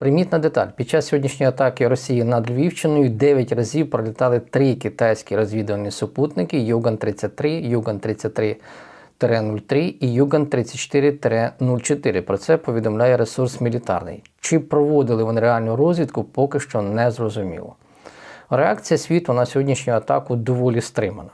Примітна деталь. Під час сьогоднішньої атаки Росії над Львівщиною 9 разів пролітали три китайські розвідувальні супутники Юган-33, Юган-33-03 і Юган-34-04. Про це повідомляє ресурс мілітарний. Чи проводили вони реальну розвідку, поки що не зрозуміло. Реакція світу на сьогоднішню атаку доволі стримана.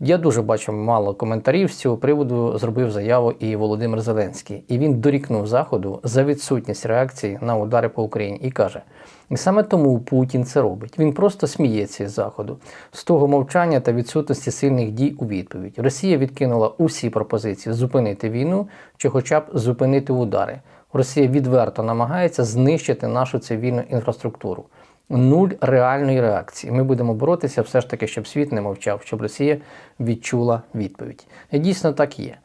Я дуже бачив мало коментарів з цього приводу. Зробив заяву і Володимир Зеленський, і він дорікнув заходу за відсутність реакції на удари по Україні і каже: і саме тому Путін це робить. Він просто сміється із заходу з того мовчання та відсутності сильних дій у відповідь. Росія відкинула усі пропозиції зупинити війну чи, хоча б зупинити удари. Росія відверто намагається знищити нашу цивільну інфраструктуру. Нуль реальної реакції. Ми будемо боротися все ж таки, щоб світ не мовчав, щоб Росія відчула відповідь. І дійсно так є.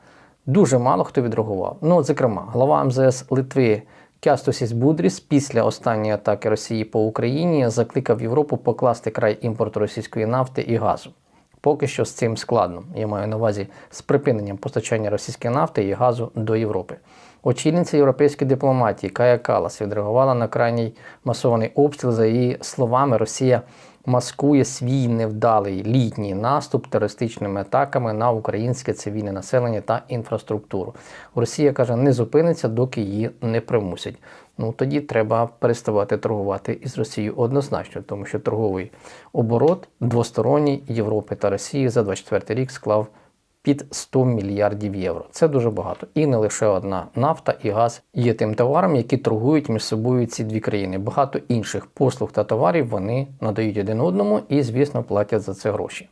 Дуже мало хто відреагував. Ну, зокрема, глава МЗС Литви Кястусіс Будріс після останньої атаки Росії по Україні закликав Європу покласти край імпорту російської нафти і газу. Поки що з цим складно. Я маю на увазі з припиненням постачання російської нафти і газу до Європи. Очільниця європейської дипломатії Кая Калас відреагувала на крайній масований обстріл. За її словами, Росія маскує свій невдалий літній наступ терористичними атаками на українське цивільне населення та інфраструктуру. Росія каже, не зупиниться, доки її не примусять. Ну тоді треба переставати торгувати із Росією однозначно, тому що торговий оборот двосторонній Європи та Росії за 24 рік склав під 100 мільярдів євро. Це дуже багато. І не лише одна нафта і газ є тим товаром, які торгують між собою ці дві країни. Багато інших послуг та товарів вони надають один одному і, звісно, платять за це гроші.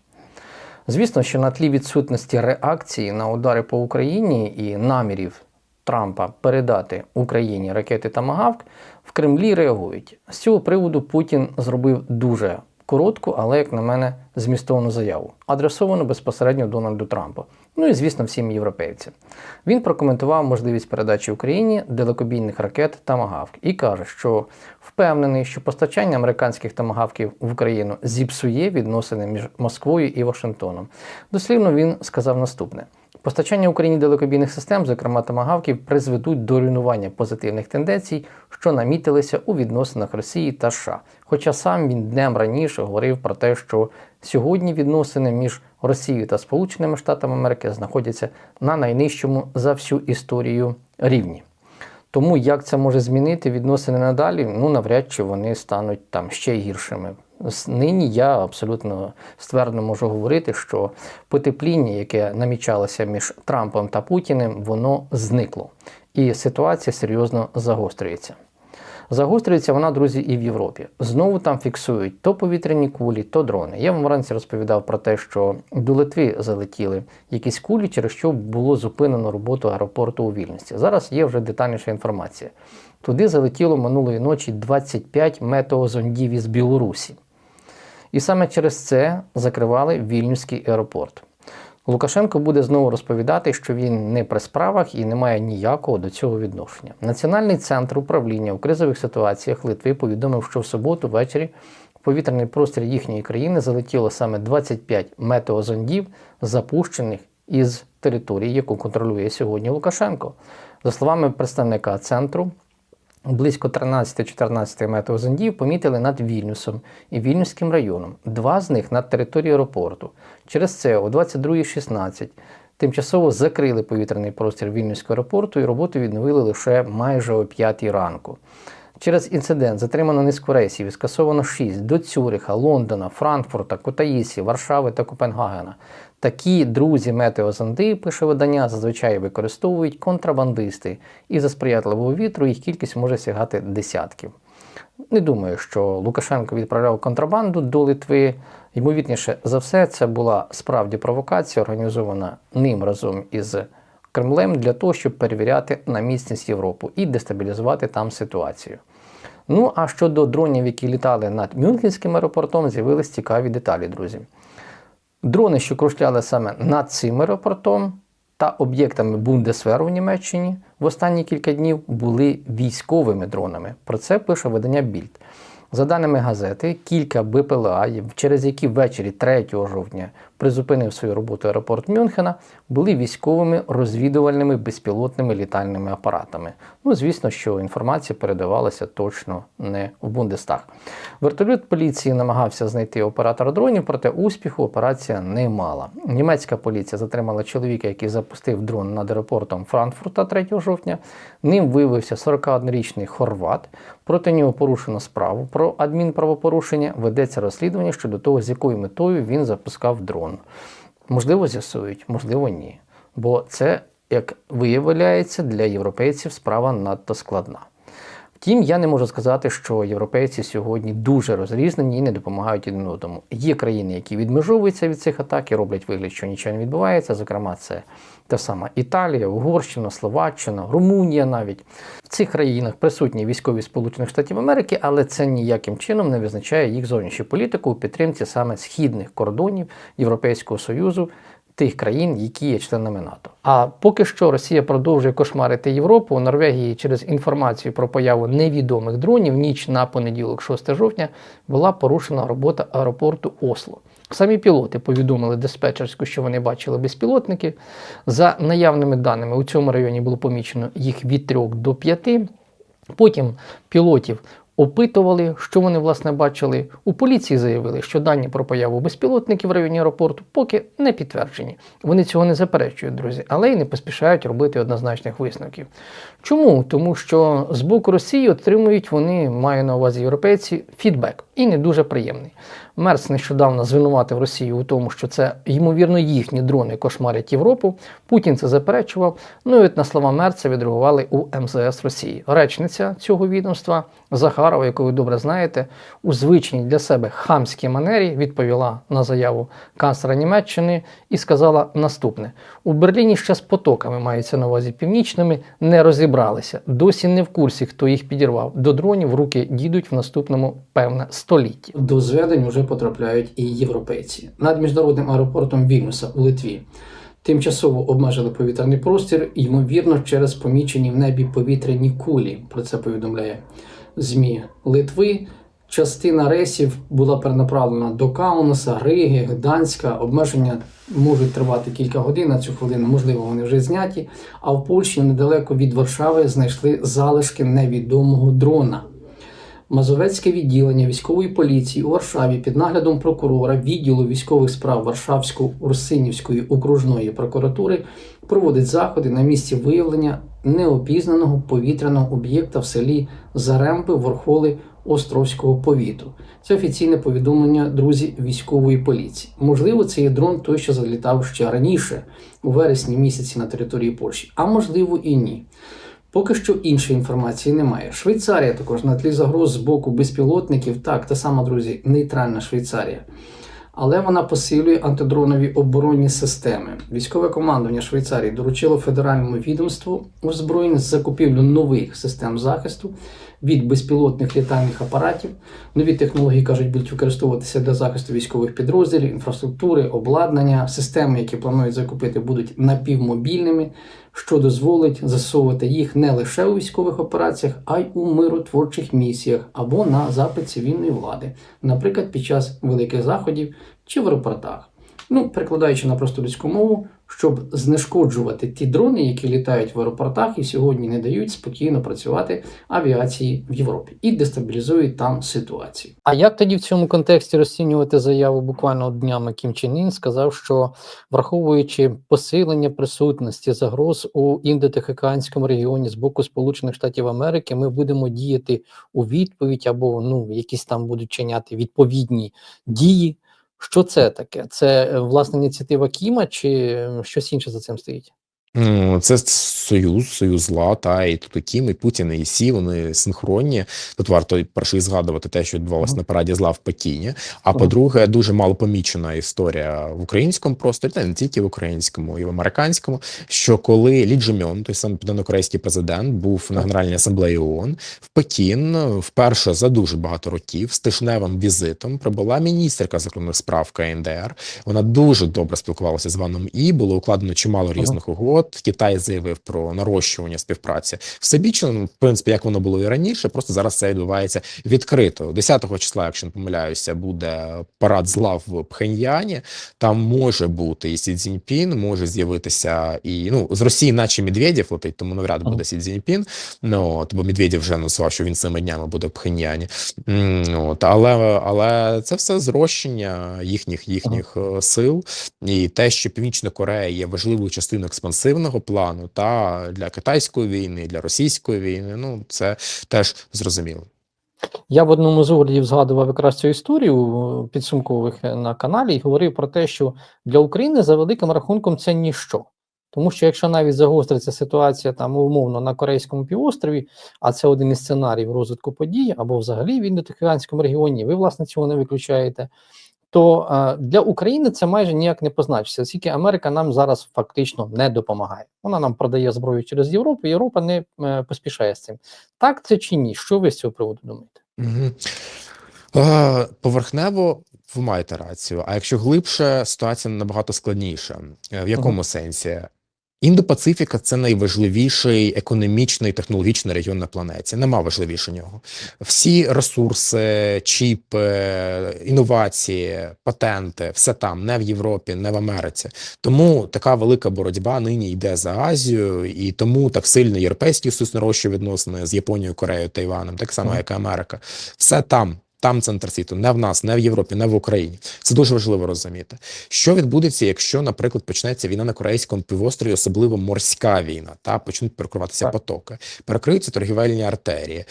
Звісно, що на тлі відсутності реакції на удари по Україні і намірів Трампа передати Україні ракети Тамагавк, в Кремлі реагують. З цього приводу Путін зробив дуже коротку, але, як на мене, змістовну заяву, адресовану безпосередньо Дональду Трампу. Ну і, звісно, всім європейцям. Він прокоментував можливість передачі Україні далекобійних ракет Тамагавк і каже, що впевнений, що постачання американських тамагавків в Україну зіпсує відносини між Москвою і Вашингтоном. Дослівно він сказав наступне. Постачання Україні далекобійних систем, зокрема тамагавків, призведуть до руйнування позитивних тенденцій, що намітилися у відносинах Росії та США. Хоча сам він днем раніше говорив про те, що сьогодні відносини між Росією та Сполученими Штатами Америки знаходяться на найнижчому за всю історію рівні. Тому як це може змінити відносини надалі, ну навряд чи вони стануть там ще гіршими. Нині я абсолютно ствердно можу говорити, що потепління, яке намічалося між Трампом та Путіним, воно зникло. І ситуація серйозно загострюється. Загострюється вона, друзі, і в Європі. Знову там фіксують то повітряні кулі, то дрони. Я вам вранці розповідав про те, що до Литви залетіли якісь кулі, через що було зупинено роботу аеропорту у вільності. Зараз є вже детальніша інформація. Туди залетіло минулої ночі 25 метеозондів із Білорусі. І саме через це закривали Вільнюський аеропорт. Лукашенко буде знову розповідати, що він не при справах і не має ніякого до цього відношення. Національний центр управління у кризових ситуаціях Литви повідомив, що в суботу ввечері в повітряний простір їхньої країни залетіло саме 25 метеозондів, запущених із території, яку контролює сьогодні Лукашенко. За словами представника центру. Близько 13-14 метеозондів помітили над Вільнюсом і Вільнюським районом. Два з них над територією аеропорту. Через це о 22.16 тимчасово закрили повітряний простір Вільнюського аеропорту і роботу відновили лише майже о 5 ранку. Через інцидент затримано низку рейсів і скасовано 6 до Цюриха, Лондона, Франкфурта, Кутаїсі, Варшави та Копенгагена. Такі друзі метеозонди, пише видання, зазвичай використовують контрабандисти, і за сприятливого вітру їх кількість може сягати десятків. Не думаю, що Лукашенко відправляв контрабанду до Литви. Ймовірніше за все, це була справді провокація, організована ним разом із Кремлем для того, щоб перевіряти на міцність Європу і дестабілізувати там ситуацію. Ну а щодо дронів, які літали над Мюнхенським аеропортом, з'явились цікаві деталі, друзі. Дрони, що кружляли саме над цим аеропортом та об'єктами Бундесверу в Німеччині в останні кілька днів були військовими дронами. Про це пише видання Більд. За даними газети, кілька БПЛА, через які ввечері 3 жовтня призупинив свою роботу аеропорт Мюнхена, були військовими розвідувальними безпілотними літальними апаратами. Ну, звісно, що інформація передавалася точно не в Бундестаг. Вертольот поліції намагався знайти оператора дронів, проте успіху операція не мала. Німецька поліція затримала чоловіка, який запустив дрон над аеропортом Франкфурта 3 жовтня. Ним виявився 41-річний хорват. Проти нього порушено справу про адмінправопорушення. Ведеться розслідування щодо того, з якою метою він запускав дрон. Можливо, з'ясують, можливо, ні. Бо це, як виявляється, для європейців справа надто складна. Втім, я не можу сказати, що європейці сьогодні дуже розрізнені і не допомагають один одному. Є країни, які відмежовуються від цих атак і роблять вигляд, що нічого не відбувається. Зокрема, це та сама Італія, Угорщина, Словаччина, Румунія навіть в цих країнах присутні військові Сполучених Штатів Америки, але це ніяким чином не визначає їх зовнішню політику у підтримці саме східних кордонів Європейського Союзу тих країн, які є членами НАТО. А поки що Росія продовжує кошмарити Європу. У Норвегії через інформацію про появу невідомих дронів ніч на понеділок, 6 жовтня, була порушена робота аеропорту Осло. Самі пілоти повідомили диспетчерську, що вони бачили безпілотники. За наявними даними, у цьому районі було помічено їх від 3 до 5. Потім пілотів опитували, що вони власне бачили. У поліції заявили, що дані про появу безпілотників в районі аеропорту поки не підтверджені. Вони цього не заперечують, друзі, але й не поспішають робити однозначних висновків. Чому? Тому що з боку Росії отримують вони, маю на увазі європейці, фідбек і не дуже приємний. Мерц нещодавно звинуватив Росію у тому, що це ймовірно їхні дрони кошмарять Європу. Путін це заперечував. Ну і от на слова Мерца відреагували у МЗС Росії. Речниця цього відомства Захарова, яку ви добре знаєте, у звичній для себе хамській манері відповіла на заяву канцлера Німеччини і сказала наступне: у Берліні ще з потоками мається на увазі північними, не розібралися. Досі не в курсі, хто їх підірвав. До дронів руки дійдуть в наступному певне столітті. До зведень вже потрапляють і європейці. Над міжнародним аеропортом Вільнюса у Литві тимчасово обмежили повітряний простір, ймовірно, через помічені в небі повітряні кулі. Про це повідомляє ЗМІ Литви. Частина рейсів була перенаправлена до Каунаса, Риги, Гданська. Обмеження можуть тривати кілька годин на цю хвилину, можливо, вони вже зняті. А в Польщі недалеко від Варшави знайшли залишки невідомого дрона. Мазовецьке відділення військової поліції у Варшаві під наглядом прокурора відділу військових справ Варшавсько-Урсинівської окружної прокуратури проводить заходи на місці виявлення неопізнаного повітряного об'єкта в селі Заремби Ворхоли Островського повіту. Це офіційне повідомлення друзі військової поліції. Можливо, це є дрон той, що залітав ще раніше, у вересні місяці на території Польщі, а можливо і ні. Поки що іншої інформації немає. Швейцарія також на тлі загроз з боку безпілотників, так, та сама, друзі, нейтральна Швейцарія. Але вона посилює антидронові оборонні системи. Військове командування Швейцарії доручило федеральному відомству озброєнь з закупівлю нових систем захисту від безпілотних літальних апаратів. Нові технології кажуть, будуть використовуватися для захисту військових підрозділів, інфраструктури, обладнання. Системи, які планують закупити, будуть напівмобільними, що дозволить засовувати їх не лише у військових операціях, а й у миротворчих місіях або на запит цивільної влади, наприклад, під час великих заходів чи в аеропортах. Ну, перекладаючи на просту людську мову, щоб знешкоджувати ті дрони, які літають в аеропортах і сьогодні не дають спокійно працювати авіації в Європі і дестабілізують там ситуацію. А як тоді в цьому контексті розцінювати заяву буквально днями Кім Чен Ін сказав, що враховуючи посилення присутності загроз у індотихоокеанському регіоні з боку Сполучених Штатів Америки, ми будемо діяти у відповідь або ну якісь там будуть чиняти відповідні дії. Що це таке? Це власна власне ініціатива Кіма чи е, щось інше за цим стоїть? Це союз, союз зла, та і тут і Кім, і Путін, і Сі, вони синхронні. Тут варто перше згадувати те, що відбувалося на параді зла в Пекіні. А Ага. по-друге, дуже мало помічена історія в українському просторі, та не тільки в українському, і в американському. Що коли Лі Джемьон, той самий південнокорейський президент, був на Генеральній асамблеї ООН, в Пекін вперше за дуже багато років з тижневим візитом прибула міністерка закордонних справ КНДР. Вона дуже добре спілкувалася з Ваном І. Було укладено чимало різних угод. От Китай заявив про нарощування співпраці всебічно, ну, в принципі, як воно було і раніше, просто зараз це відбувається відкрито. 10-го числа, якщо не помиляюся, буде парад зла в Пхеньяні. Там може бути і Сі Цзіньпін, може з'явитися і ну з Росії, наче Медведєв летить, тому навряд буде Сі Цзіньпін. Ну от, бо Медведєв вже назвав, що він цими днями буде в Пхеньяні. От, але, але це все зрощення їхніх їхніх е, сил, і те, що Північна Корея є важливою частиною експансивного плану, та для китайської війни, для російської війни. Ну це теж зрозуміло. Я в одному з оглядів згадував якраз цю історію е, підсумкових е, на каналі і говорив про те, що для України за великим рахунком це ніщо. Тому що якщо навіть загостриться ситуація там умовно на Корейському півострові, а це один із сценаріїв розвитку подій, або взагалі в індотихоокеанському регіоні, ви власне цього не виключаєте. То е, для України це майже ніяк не позначиться, оскільки Америка нам зараз фактично не допомагає. Вона нам продає зброю через Європу, і Європа не е, поспішає з цим. Так це чи ні? Що ви з цього приводу думаєте? Угу. Е, поверхнево ви маєте рацію. А якщо глибше, ситуація набагато складніша. В якому сенсі? Індо-Пацифіка це найважливіший економічний технологічний регіон на планеті. Нема важливіше нього. Всі ресурси, чіпи, інновації, патенти, все там, не в Європі, не в Америці. Тому така велика боротьба нині йде за Азію, і тому так сильно європейський союз нарощує відносини з Японією, Кореєю, Тайваном, так само, як і Америка. Все там. Там центр світу, не в нас, не в Європі, не в Україні. Це дуже важливо розуміти. Що відбудеться, якщо, наприклад, почнеться війна на корейському півострові, особливо морська війна, та почнуть перекриватися Так. потоки, перекриються торгівельні артерії,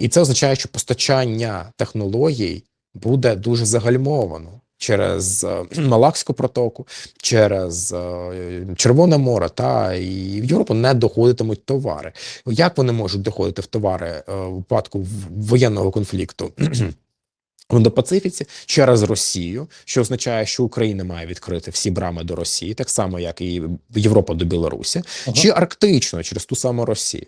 і це означає, що постачання технологій буде дуже загальмовано. Через е, Малакську протоку, через е, Червоне море, та і в Європу не доходитимуть товари. Як вони можуть доходити в товари е, в випадку воєнного конфлікту? В Індопацифіці через Росію, що означає, що Україна має відкрити всі брами до Росії, так само як і Європа до Білорусі, Ага. чи арктично через ту саму Росію.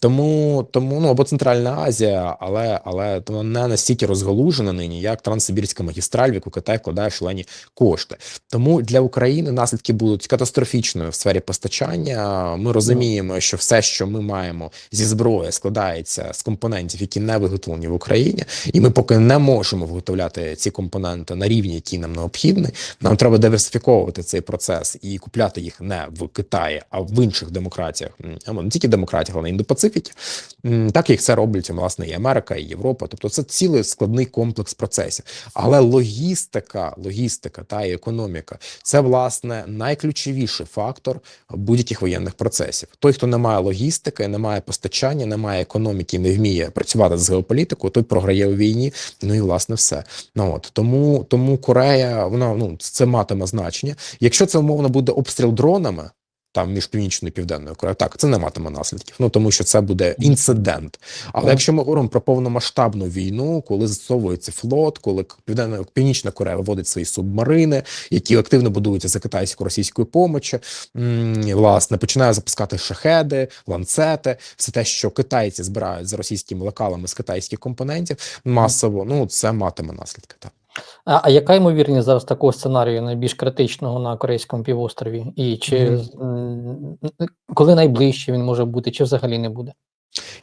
Тому тому ну або Центральна Азія, але але вона не настільки розгалужена нині, як Транссибірська магістраль, в яку Китай вкладає шалені кошти. Тому для України наслідки будуть катастрофічною в сфері постачання. Ми розуміємо, що все, що ми маємо зі зброї, складається з компонентів, які не виготовлені в Україні, і ми поки не можемо виготовляти ці компоненти на рівні, які нам необхідні. Нам треба диверсифіковувати цей процес і купляти їх не в Китаї, а в інших демократіях, не тільки демократіях, але й індопацифіки. Так як це роблять власне і Америка, і Європа. Тобто це цілий складний комплекс процесів. Але логістика, логістика та і економіка це власне найключовіший фактор будь-яких воєнних процесів. Той, хто не має логістики, не має постачання, не має економіки, не вміє працювати з геополітикою, той програє у війні. Ну і власне все. Ну от тому, тому Корея, вона ну це матиме значення. Якщо це умовно буде обстріл дронами. Там між північною і південною Кореєю, так це не матиме наслідків. Ну тому що це буде інцидент. Але Так. якщо ми говоримо про повномасштабну війну, коли застосовується флот, коли південна північна Корея виводить свої субмарини, які активно будуються за китайсько-російською помочі, власне починає запускати шахеди, ланцети, все те, що китайці збирають за російськими лекалами з китайських компонентів, масово ну це матиме наслідки. Так. А, а яка ймовірність зараз такого сценарію найбільш критичного на Корейському півострові? І чи mm -hmm. коли найближче він може бути, чи взагалі не буде?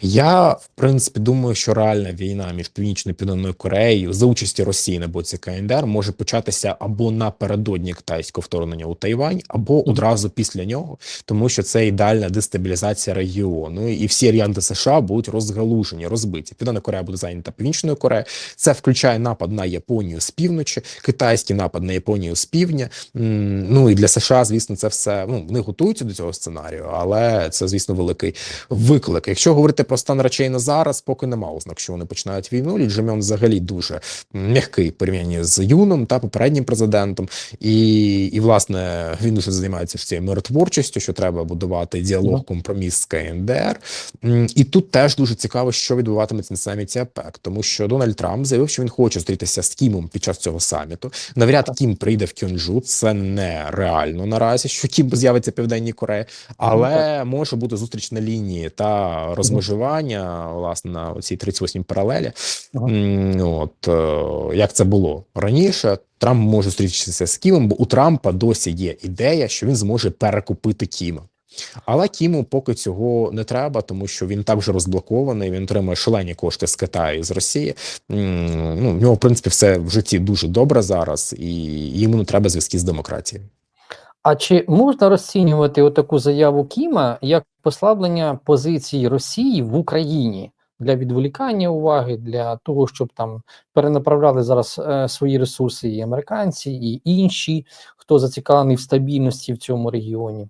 Я в принципі думаю, що реальна війна між північною і південною Кореєю за участі Росії на боці КНДР може початися або напередодні китайського вторгнення у Тайвань, або одразу після нього, тому що це ідеальна дестабілізація регіону, і всі альянси США будуть розгалужені, розбиті. Південна Корея буде зайнята північною Кореєю. Це включає напад на Японію з півночі, китайський напад на Японію з півдня. Ну і для США, звісно, це все ну вони готуються до цього сценарію, але це, звісно, великий виклик. Якщо говорити про стан речей на зараз, поки нема ознак, що вони починають війну. Лі Джемьон взагалі дуже м'який порівнянні з юном та попереднім президентом, і, і власне він дуже займається цією миротворчістю, що треба будувати діалог, компроміс з КНДР. І тут теж дуже цікаво, що відбуватиметься на саміті АПЕК, тому що Дональд Трамп заявив, що він хоче зустрітися з Кімом під час цього саміту. Навряд Кім прийде в Кьонджу. Це нереально наразі, що Кім з'явиться в Південній Кореї, але може бути зустріч на лінії та розмежування власне на цій 38 паралелі. Ага. От е, як це було раніше. Трамп може зустрітися з Кімом, бо у Трампа досі є ідея, що він зможе перекупити Кіма. Але Кіму поки цього не треба, тому що він так вже розблокований. Він отримує шалені кошти з Китаю і з Росії. Ну в нього, в принципі, все в житті дуже добре зараз, і йому не треба зв'язки з демократією. А чи можна розцінювати отаку заяву Кіма як послаблення позиції Росії в Україні для відволікання уваги, для того, щоб там перенаправляли зараз е, свої ресурси і американці, і інші, хто зацікавлений в стабільності в цьому регіоні?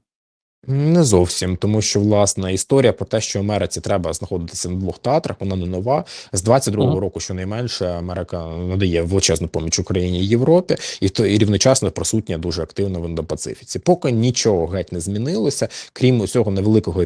Не зовсім, тому що власна історія про те, що Америці треба знаходитися на двох театрах, вона не нова. З 22-го Мгм. року, щонайменше, Америка надає величезну поміч Україні і Європі, і то і рівночасно присутня дуже активно в Індопацифіці. Поки нічого геть не змінилося, крім усього невеликого.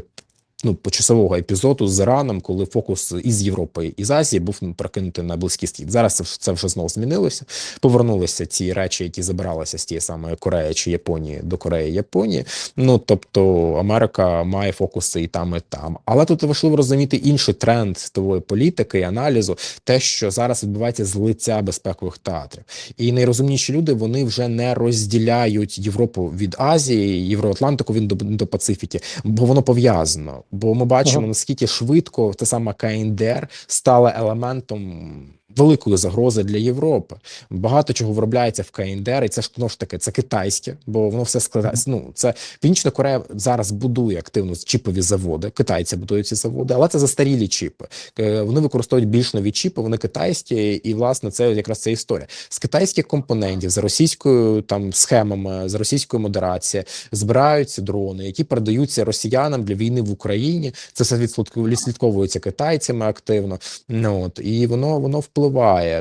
Ну, почасового епізоду з Іраном, коли фокус із Європи і з Азії був прокинутий на близький схід. Зараз це, вже знову змінилося. Повернулися ті речі, які забиралися з тієї самої Кореї чи Японії до Кореї Японії. Ну тобто Америка має фокуси і там, і там. Але тут важливо розуміти інший тренд світової політики і аналізу, те, що зараз відбувається злиття безпекових театрів. І найрозумніші люди вони вже не розділяють Європу від Азії, Євроатлантику від до, до Пацифіки, бо воно пов'язано. Бо ми бачимо наскільки швидко та сама КНДР стала елементом. Великої загрози для Європи багато чого виробляється в КНДР, і це ж знову ж таки це китайське, бо воно все складається. Ну це Північна Корея зараз будує активно чіпові заводи. Китайці будують ці заводи, але це застарілі чіпи. Е, Вони використовують більш нові чіпи, вони китайські, і власне це якраз ця історія з китайських компонентів, за російською там схемами, з російською модерацією збираються дрони, які передаються росіянам для війни в Україні. Це все відслідковується китайцями активно. Ну от і воно воно впливає.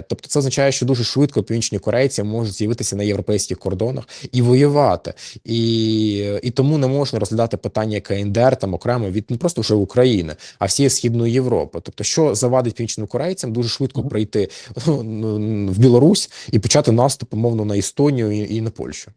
Тобто, це означає, що дуже швидко північні корейці можуть з'явитися на європейських кордонах і воювати. І, і тому не можна розглядати питання КНДР там окремо від не просто вже України, а всієї східної Європи. Тобто, що завадить північним корейцям дуже швидко прийти в Білорусь і почати наступ умовно на Естонію і, і на Польщу.